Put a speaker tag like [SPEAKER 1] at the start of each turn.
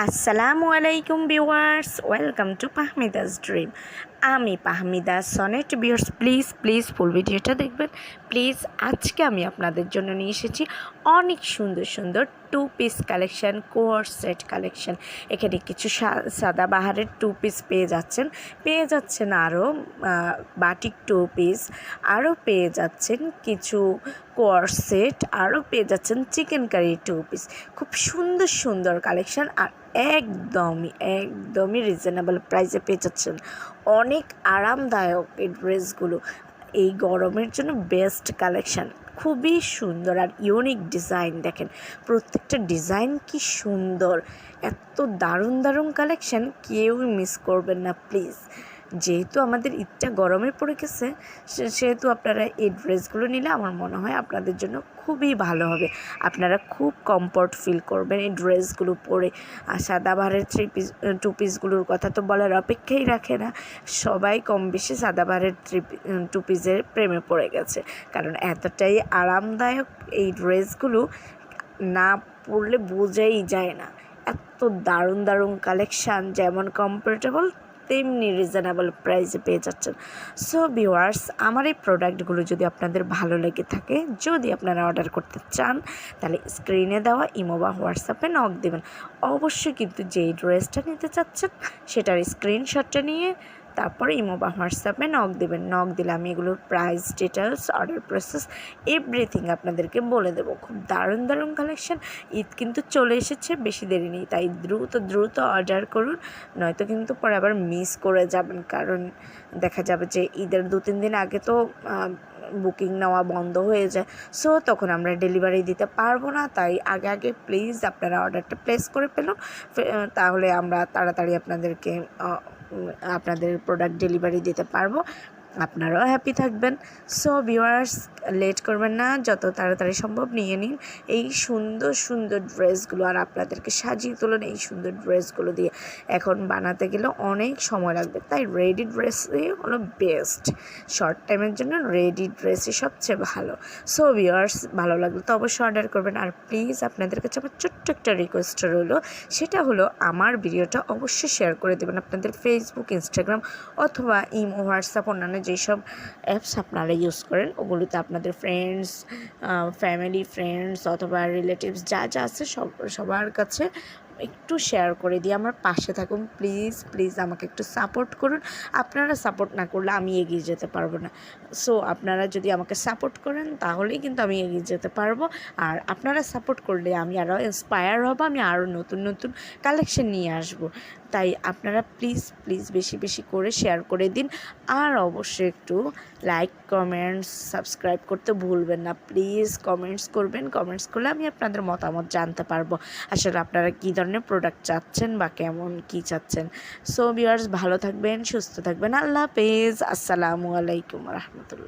[SPEAKER 1] আসসালামু আলাইকুম viewers welcome to Pahmida's dream আমি Pahmida Sonet viewers, please please full ভিডিওটা দেখবেন। প্লিজ, আজকে আমি আপনাদের জন্য নিয়ে এসেছি অনেক সুন্দর সুন্দর টু পিস কালেকশন কোয়ার সেট কালেকশন এখানে কিছু সাদা বাহারের টু পিস পেয়ে যাচ্ছেন। পেয়ে যাচ্ছেন আরও বাটিক টু পিস আরও পেয়ে যাচ্ছেন কিছু কোয়ার সেট আরও পেয়ে যাচ্ছেন চিকেন কারি টু পিস খুব সুন্দর সুন্দর কালেকশন আর একদমই একদমই রিজনেবল প্রাইসে পেয়ে যাচ্ছেন। অনেক আরামদায়ক এই ড্রেসগুলো। এই গরমের জন্য বেস্ট কালেকশান খুবই সুন্দর আর ইউনিক ডিজাইন দেখেন। প্রত্যেকটা ডিজাইন কি সুন্দর। এত দারুণ দারুণ কালেকশান কেউই মিস করবেন না প্লিজ যেহেতু আমাদের ঈদটা গরমে পড়ে গেছে সেহেতু আপনারা এই ড্রেসগুলো নিলে আমার মনে হয় আপনাদের জন্য খুবই ভালো হবে। আপনারা খুব কমফর্ট ফিল করবেন এই ড্রেসগুলো পরে। আর সাদাবাহারের থ্রি পিস টু পিসগুলোর কথা তো বলার অপেক্ষাই রাখে না। সবাই কম বেশি সাদাবাহারের থ্রি টু পিসের প্রেমে পড়ে গেছে। কারণ এতটাই আরামদায়ক এই ড্রেসগুলো না পরলে বোঝাই যায় না। এত দারুণ দারুণ কালেকশান যেমন কমফোর্টেবল তেমনি রিজনেবল প্রাইসে পেয়ে যাচ্ছেন। সো ভিওয়ার্স আমার এই প্রোডাক্টগুলো যদি আপনাদের ভালো লেগে থাকে, যদি আপনারা অর্ডার করতে চান, তাহলে স্ক্রিনে দেওয়া ইমো বা হোয়াটসঅ্যাপে নক দেবেন। অবশ্যই কিন্তু যেই ড্রেসটা নিতে চাচ্ছেন, সেটার স্ক্রিনশটটা নিয়ে তারপরে ইমো বা হোয়াটসঅ্যাপে নক দেবেন। নক দিলে আমি এগুলোর price details order process everything আপনাদেরকে বলে দেবো। খুব দারুণ দারুণ কালেকশন ঈদ কিন্তু চলে এসেছে, বেশি দেরি নেই, তাই দ্রুত দ্রুত অর্ডার করুন। নয়তো কিন্তু পরে আবার মিস করে যাবেন, কারণ দেখা যাবে যে ঈদের দু, তিন দিন আগে তো বুকিং নেওয়া বন্ধ হয়ে যায়। সো তখন আমরা ডেলিভারি দিতে পারব না, তাই আগে আগে প্লিজ আপনারা অর্ডারটা প্লেস করে ফেলুন। তাহলে আমরা তাড়াতাড়ি আপনাদেরকে আপনাদের প্রোডাক্ট ডেলিভারি দিতে পারব। আপনারাও হ্যাপি থাকবেন। সো ভিউয়ার্স লেট করবেন না, যত তাড়াতাড়ি সম্ভব নিয়ে নিন। এই সুন্দর সুন্দর ড্রেসগুলো আর আপনাদেরকে সাজিয়ে তুলুন এই সুন্দর ড্রেসগুলো দিয়ে। এখন বানাতে গেলে অনেক সময় লাগবে, তাই রেডি ড্রেসই হলো বেস্ট শর্ট টাইমের জন্য রেডি ড্রেসই সবচেয়ে ভালো। সো ভিউয়ার্স ভালো লাগলে তো অবশ্যই অর্ডার করবেন। আর প্লিজ আপনাদের কাছে আমার ছোট্ট একটা রিকোয়েস্ট রইল। সেটা হলো, আমার ভিডিওটা অবশ্যই শেয়ার করে দেবেন আপনাদের ফেসবুক ইনস্টাগ্রাম অথবা ইমো হোয়াটসঅ্যাপ অন্যান্য যেসব অ্যাপস আপনারা ইউজ করেন, ওগুলোতে আপনাদের ফ্রেন্ডস ফ্যামিলি ফ্রেন্ডস অথবা রিলেটিভস যা যা আছে সব, সবার কাছে একটু শেয়ার করে দিয়ে আমার পাশে থাকুন প্লিজ প্লিজ আমাকে একটু সাপোর্ট করুন। আপনারা সাপোর্ট না করলে আমি এগিয়ে যেতে পারব না। সো আপনারা যদি আমাকে সাপোর্ট করেন, তাহলেই কিন্তু আমি এগিয়ে যেতে পারব। আর আপনারা সাপোর্ট করলে আমি আরও ইন্সপায়ার হব, আমি আরও নতুন নতুন কালেকশন নিয়ে আসব। তাই আপনারা প্লিজ প্লিজ বেশি বেশি করে শেয়ার করে দিন। আর অবশ্যই একটু লাইক কমেন্টস সাবস্ক্রাইব করতে ভুলবেন না। প্লিজ কমেন্টস করবেন কমেন্টস করলে আমি আপনাদের মতামত জানতে পারব। আসলে আপনারা কী ধরনের প্রোডাক্ট চাচ্ছেন বা কেমন কি চাচ্ছেন। সো ভিউয়ার্স ভালো থাকবেন, সুস্থ থাকবেন। আল্লাহ হাফেজ। আসসালামু আলাইকুম রহমতুল্লাহ।